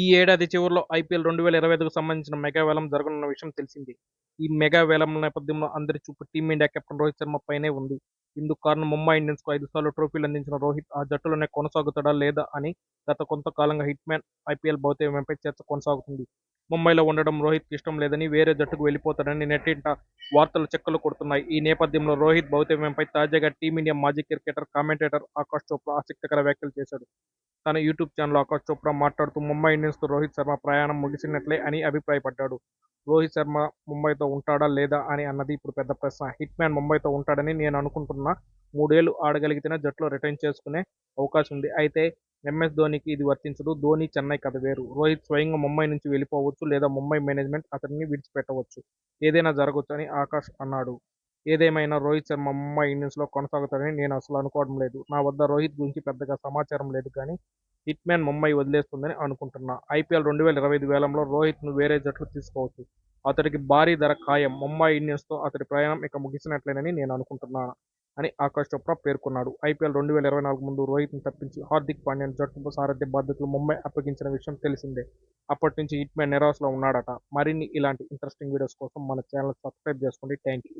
ఈ ఏడాది చివరిలో ఐపీఎల్ రెండు వేల ఇరవై ఐదుకు సంబంధించిన మెగా వేలం జరగనున్న విషయం తెలిసింది. ఈ మెగా వేలం నేపథ్యంలో అందరి చూపు టీమిండియా కెప్టెన్ రోహిత్ శర్మ పైనే ఉంది. ఇందుకు కారణం ముంబై ఇండియన్స్కు ఐదు సార్లు ట్రోఫీలు అందించిన రోహిత్ ఆ జట్టులోనే కొనసాగుతాడా లేదా అని గత కొంతకాలంగా హిట్ మ్యాన్ ఐపీఎల్ భౌతికమపై చర్చ కొనసాగుతుంది. ముంబైలో ఉండడం రోహిత్కి ఇష్టం లేదని వేరే జట్టుకు వెళ్ళిపోతాడని నెట్టింట వార్తలు చెక్కలు కొడుతున్నాయి. ఈ నేపథ్యంలో రోహిత్ భౌతికంపై తాజాగా టీమిండియా మాజీ క్రికెటర్ కామెంటేటర్ ఆకాష్ చోప్రా ఆసక్తికర వ్యాఖ్యలు చేశాడు. తన యూట్యూబ్ ఛానల్ ఆకాష్ చోప్రా మాట్లాడుతూ ముంబై ఇండియన్స్తో రోహిత్ శర్మ ప్రయాణం ముగిసినట్లే అని అభిప్రాయపడ్డాడు. రోహిత్ శర్మ ముంబైతో ఉంటాడా లేదా అని అన్నది ఇప్పుడు పెద్ద ప్రశ్న. హిట్ మ్యాన్ ముంబైతో ఉంటాడని నేను అనుకుంటున్నా. మూడేళ్ళు ఆడగలిగితేనే జట్టులో రిటైన్ చేసుకునే అవకాశం ఉంది. అయితే ఎంఎస్ ధోనికి ఇది వర్తించదు. ధోని చెన్నై కథ వేరు. రోహిత్ స్వయంగా ముంబై నుంచి వెళ్ళిపోవచ్చు లేదా ముంబై మేనేజ్మెంట్ అతన్ని విడిచిపెట్టవచ్చు. ఏదైనా జరగవచ్చు అని ఆకాష్ అన్నాడు. ఏదేమైనా రోహిత్ శర్మ ముంబై ఇండియన్స్లో కొనసాగుతాడని నేను అసలు అనుకోవడం లేదు. నా వద్ద రోహిత్ గురించి పెద్దగా సమాచారం లేదు కానీ హిట్ మ్యాన్ ముంబై వదిలేస్తుందని అనుకుంటున్నా. ఐపీఎల్ రెండు వేల ఇరవై ఐదు వేలంలో రోహిత్ను వేరే జట్లు తీసుకోవచ్చు. అతడికి భారీ ధర ఖాయం. ముంబై ఇండియన్స్తో అతడి ప్రయాణం ఇక ముగిసినట్లేనని నేను అనుకుంటున్నాను అని ఆకాష్ చోప్రా పేర్కొన్నాడు. ఐపీఎల్ రెండు వేల ఇరవై నాలుగు ముందు రోహిత్ను తప్పించి హార్దిక్ పాండ్యాన్ జట్టుకు సారథ్య బాధ్యతలు ముంబై అప్పగించిన విషయం తెలిసిందే. అప్పటి నుంచి హిట్ మ్యాన్ నిరాశలో ఉన్నాడట. మరిన్ని ఇలాంటి ఇంట్రెస్టింగ్ వీడియోస్ కోసం మన ఛానల్ సబ్స్క్రైబ్ చేసుకోండి. Thank you